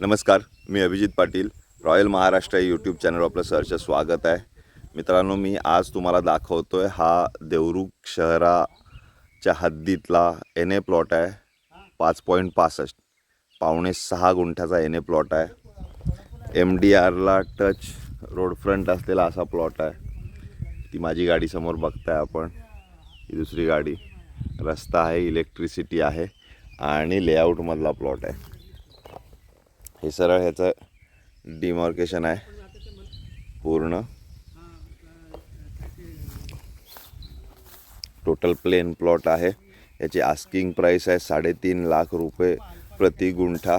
नमस्कार मी अभिजित पाटील रॉयल महाराष्ट्र या यूट्यूब चॅनल आपलं सहर्ष स्वागत आहे. मित्रांनो मी आज तुम्हाला दाखवतो आहे हा देवरुख शहराच्या हद्दीतला एन ए प्लॉट आहे. पाच पॉईंट पासष्ट पावणे सहा गुंठ्याचा एन ए प्लॉट आहे. एम डी आरला टच रोड फ्रंट असलेला असा प्लॉट आहे. ती माझी गाडी समोर बघताय आपण. ही दुसरी गाडी. रस्ता आहे इलेक्ट्रिसिटी आहे आणि लेआउटमधला प्लॉट आहे. हे सरळ ह्याचं डिमार्केशन आहे. पूर्ण. टोटल प्लेन प्लॉट आहे. याची आस्किंग प्राईस आहे साडेतीन लाख रुपये प्रति गुंठा.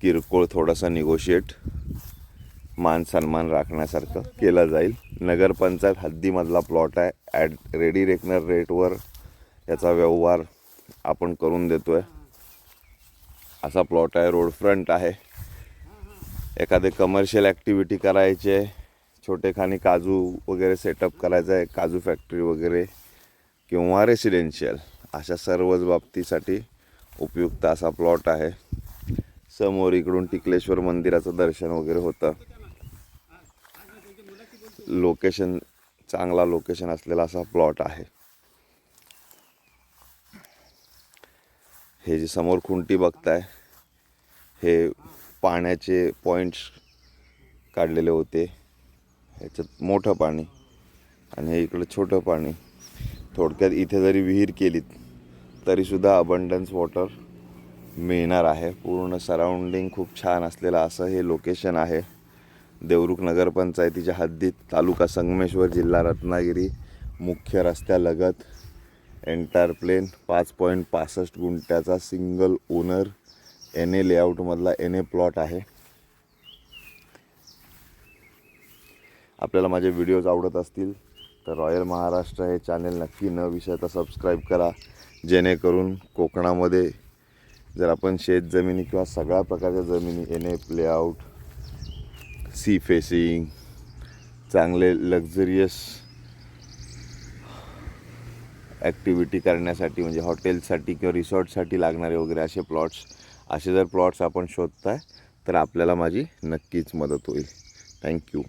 किरकोळ थोडासा निगोशिएट मान सन्मान राखण्यासारखं केलं जाईल. नगरपंचायत हद्दीमधला प्लॉट आहे. ॲट रेडी रेकनर रेटवर याचा व्यवहार आपण करून देतो आहे असा प्लॉट आहे. रोड फ्रंट आहे. एखादे कमर्शियल ॲक्टिव्हिटी करायची. आहे छोटेखानी काजू वगैरे सेटअप करायचं आहे. काजू फॅक्टरी वगैरे किंवा रेसिडेन्शियल अशा सर्वच बाबतीसाठी उपयुक्त असा प्लॉट आहे. समोर इकडून टिकलेश्वर मंदिराचं दर्शन वगैरे होतं. लोकेशन चांगला लोकेशन असलेला असा प्लॉट आहे. हे जे समोर खुंटी बघताय हे पाण्याचे पॉईंट्स काढलेले होते. ह्याच्यात मोठं पाणी आणि हे इकडं छोटं पाणी. थोडक्यात इथे जरी विहीर केलीत तरीसुद्धा अबंडन्स वॉटर मिळणार आहे. पूर्ण सराउंडिंग खूप छान असलेलं असं हे लोकेशन आहे. देवरुख नगरपंचायतीच्या हद्दीत तालुका संगमेश्वर जिल्हा रत्नागिरी मुख्य रस्त्यालगत एंटायर प्लेन पाच पॉईंट पासष्ट गुंठ्याचा सिंगल ओनर एन ए लेआउटमधला एन ए प्लॉट आहे. आपल्याला माझे व्हिडिओज आवडत असतील तर रॉयल महाराष्ट्र हे चॅनेल नक्की न विसरता सबस्क्राईब करा. जेणेकरून कोकणामध्ये जर आपण शेत जमिनी किंवा सगळ्या प्रकारच्या जमिनी N A layout sea facing चांगले लक्झरियस ॲक्टिव्हिटी करण्यासाठी म्हणजे हॉटेलसाठी किंवा रिसॉर्टसाठी लागणारे वगैरे असे प्लॉट्स असे जर प्लॉट्स आपण शोधताय तर आपल्याला माझी नक्कीच मदत होईल. थँक्यू